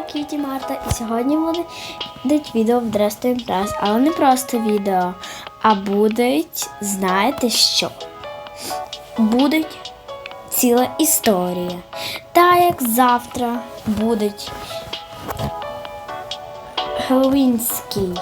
Кіті Марта, і сьогодні будуть відео в Dress to Impress, але не просто відео, а будуть, знаєте що? Будуть ціла історія. Та як завтра будуть Хеллоуінський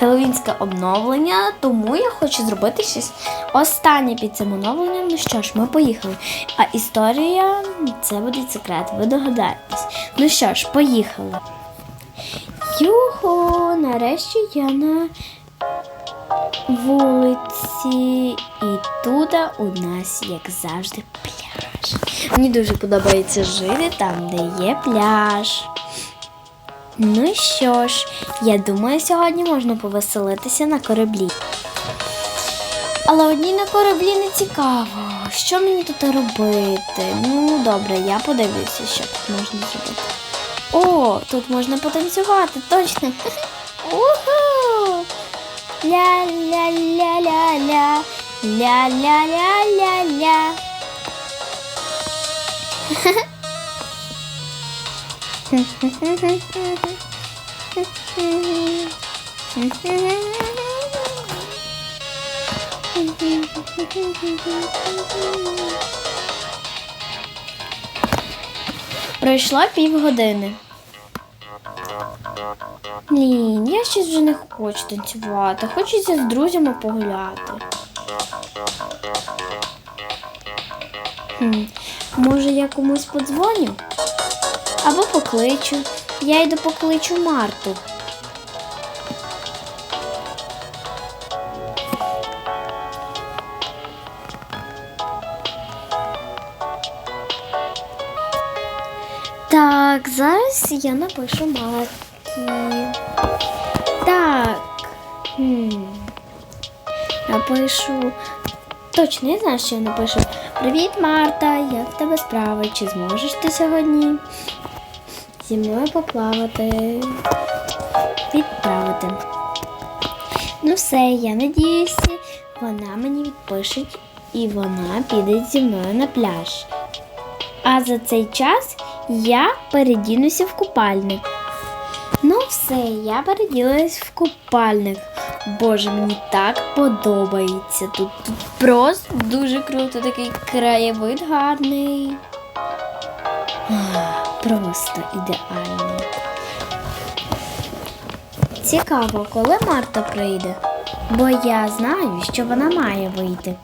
Хеллоуінське обновлення, тому я хочу зробити щось останнє під цим оновленням. Ну що ж, ми поїхали. А історія це буде секрет, ви догадаєтесь. Ну що ж, поїхали. Юху, нарешті я на вулиці. І тут у нас, як завжди, пляж. Мені дуже подобається жити там, де є пляж. Ну що ж, я думаю, сьогодні можна повеселитися на кораблі. Але одній на кораблі не цікаво. Що мені тут робити? Ну, добре, я подивлюся, що тут можна зробити. О, тут можна потанцювати, точно. Уху! Ля-ля-ля-ля-ля. Ля-ля-ля-ля-ля. Пройшло півгодини. Блін, я щось вже не хочу танцювати. Хочеться з друзями погуляти. Хм, може, я комусь подзвоню? Або покличу. Я йду покличу Марту. Так, зараз я напишу Марті. Так. Напишу. Точно, я знаю, що я напишу. Привіт, Марта! Як в тебе справи? Чи зможеш ти сьогодні зі мною поплавати? Відправити. Ну все, я надіюся, вона мені відпише і вона піде зі мною на пляж. А за цей час я передінуся в купальник. Ну все, я переділась в купальник. Боже, мені так подобається. Тут, тут просто дуже круто, такий краєвид гарний. Просто ідеально. Цікаво, коли Марта прийде, бо я знаю, що вона має вийти.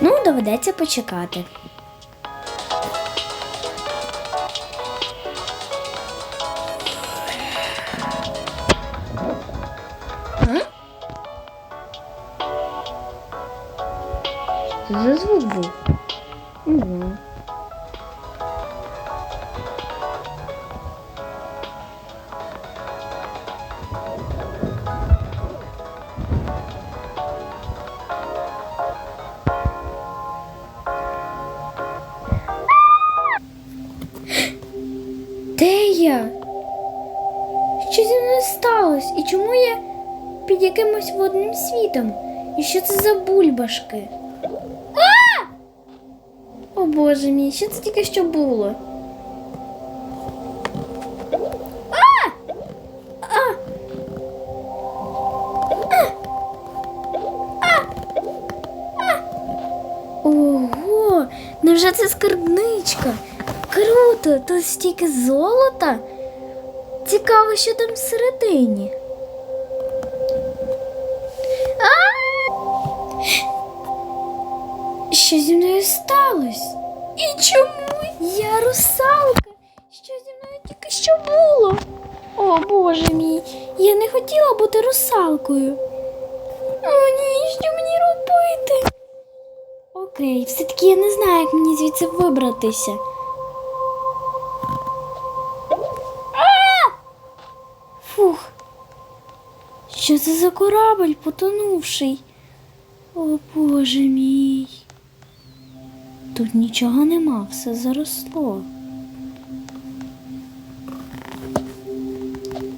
Ну, доведеться почекати. За був? І чому я під якимось водним світом? І що це за бульбашки? А! О боже мій, що це тільки що було? А! Ого, невже це скарбничка? Круто, тут стільки золота. Цікаво, що там всередині. Чому я русалка? Що зі мною тільки що було? О Боже мій, я не хотіла бути русалкою. О, ні, що мені робити? Окей, все-таки я не знаю, як мені звідси вибратися. Фух. Що це за корабль потонувший? О Боже мій. Тут нічого нема, все заросло.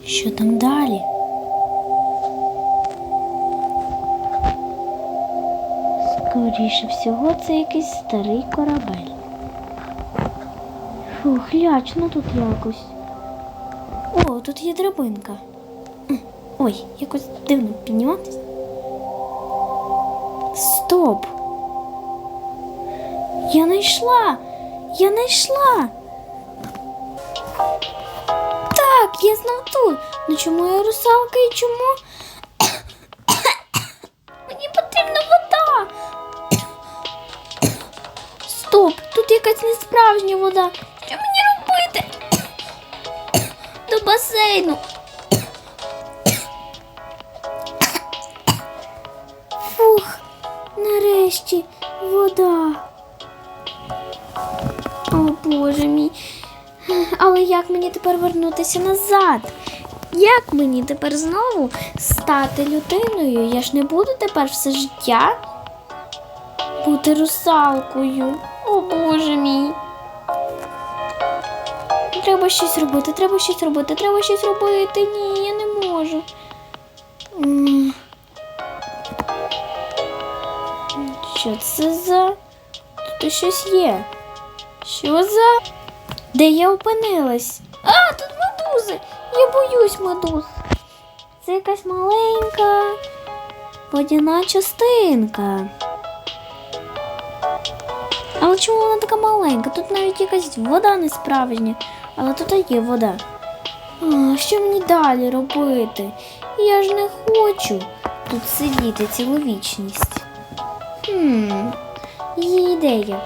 Що там далі? Скоріше всього, це якийсь старий корабель. Фух, лячно тут якось. О, тут є драбинка. Ой, якось дивно підніматись. Стоп! Я знайшла! Я знайшла! Так, я знов тут. Ну чому я русалка і чому? Мені потрібна вода. Стоп, тут якась несправжня вода. Що мені робити? До басейну. Фух, нарешті вода. О, Боже мій. Але як мені тепер вернутися назад? Як мені тепер знову стати людиною? Я ж не буду тепер все життя бути русалкою. О Боже мій. Треба щось робити, треба щось робити, треба щось робити. Ні, я не можу. Що це за? Тут щось є. Що за? Де я опинилась? А, тут медузи! Я боюсь медуз. Це якась маленька водяна частинка. Але чому вона така маленька? Тут навіть якась вода не справжня, але тут є вода. А, що мені далі робити? Я ж не хочу тут сидіти цілу вічність. Хм, є ідея.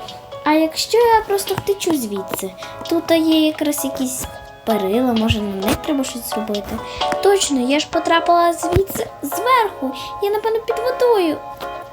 А якщо я просто втечу звідси, тут є якраз якісь перила, може на них треба щось зробити. Точно, я ж потрапила звідси зверху. Я напевно під водою.